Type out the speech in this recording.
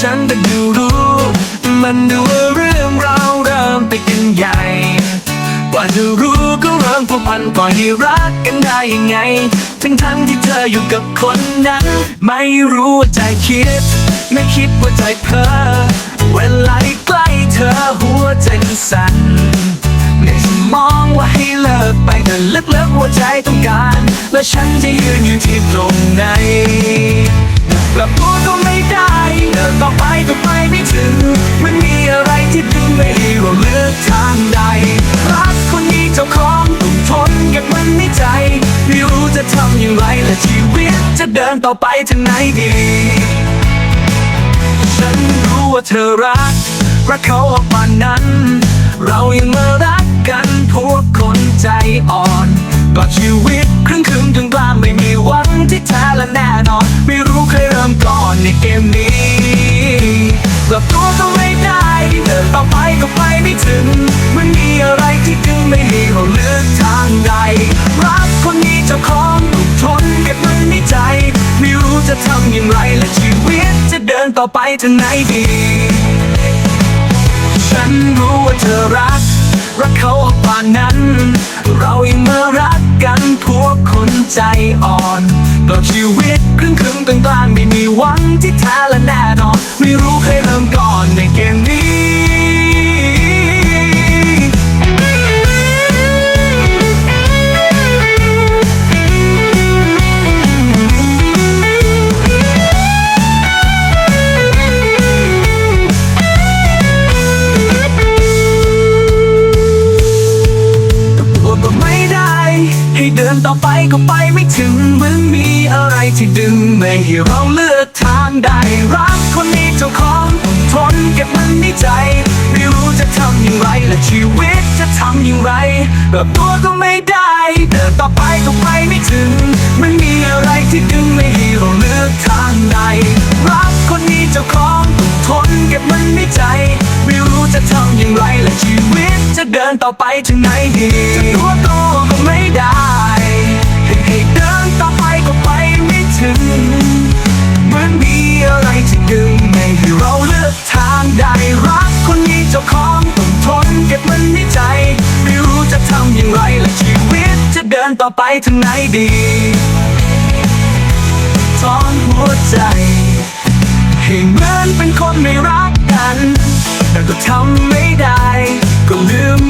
ฉันแต่ดูรู้ มันดูว่าเรื่องราวเริ่มไปกันใหญ่กว่าจะรู้ก็เริ่มผูกพันปล่อยให้รักกันได้ยังไง ทั้งทั้งที่เธออยู่กับคนนั้น ไม่รู้ว่าใจคิด ไม่คิดว่าใจเพ้อเวลาใกล้เธอหัวใจมันสั่นไม่จะมองว่าให้เลิกไปแต่ลึกๆหัวใจต้องการ และฉันจะยืนอยู่ที่ตรงไหนกลับ ต่อไปก็ไปไม่ถึง มันมีอะไรที่ดึงไม่ให้เราเลือกทางใด รักคนนี้เจ้าของต้องทนก็บมันในใจ ไม่รู้จะทำอย่างไรและชีวิตจะเดินต่อไปทางไหนดี ฉันรู้ว่าเธอรัก รักเขาออกมานั้น เรายังมารักกันพวกคนใจอ่อนกอดชีวิตครึ่งครึ่งๆกลางกลางไม่มีหวังที่แท้และแน่นอน ไม่รู้ใครเริ่มก่อนในเกมนี้ กลับตัวก็ไม่ได้เดินต่อไปก็ไปไม่ถึง มันมีอะไรที่ดึงไม่ให้เราเลือกทางใด รักคนนี้เจ้าของต้องทนเก็บมันในใจ ไม่รู้จะทำอย่างไรและชีวิตจะเดินต่อไปทางไหนดี ฉันรู้ว่าเธอรัก รักเขาออกป่านนั้น เรายังมารักกันพวกคนใจอ่อนตลอดชีวิตครึ่งครึ่งๆกลางกลางๆไม่มีหวังที่แท้และแน่นอน ไม่รู้ใคร ดินต่อไปก็ไปไม่ถึงเหมือนมีอะไรที่ดึงไม่ให้เราเลือกทางใดรักคนนี้เจ้าของต้องทนเก็บมันในใจไม่รู้จะทำอย่างไรและชีวิตจะทำอย่างไรแบบตัวก็ไม่ได้เดินต่อไปก็ไปไม่ถึงมันมีอะไรที่ดึงไม่ให้เราเลือกทางใดรักคนนี้เจ้าของต้องทนเก็บมันในใจไม่รู้จะทำอย่างไรและชีวิตจะเดินต่อไปถึงไหนดีจะตัวโตก็ไม่ได้ ได้รักคนนี้เจ้าของต้องทนเก็บมันในใจ ไม่รู้จะทำอย่างไรและชีวิตจะเดินต่อไปทางไหนดีทอนหัวใจ ให้เหมือนเป็นคนไม่รักกัน แต่ก็ทำไม่ได้ ก็ลืม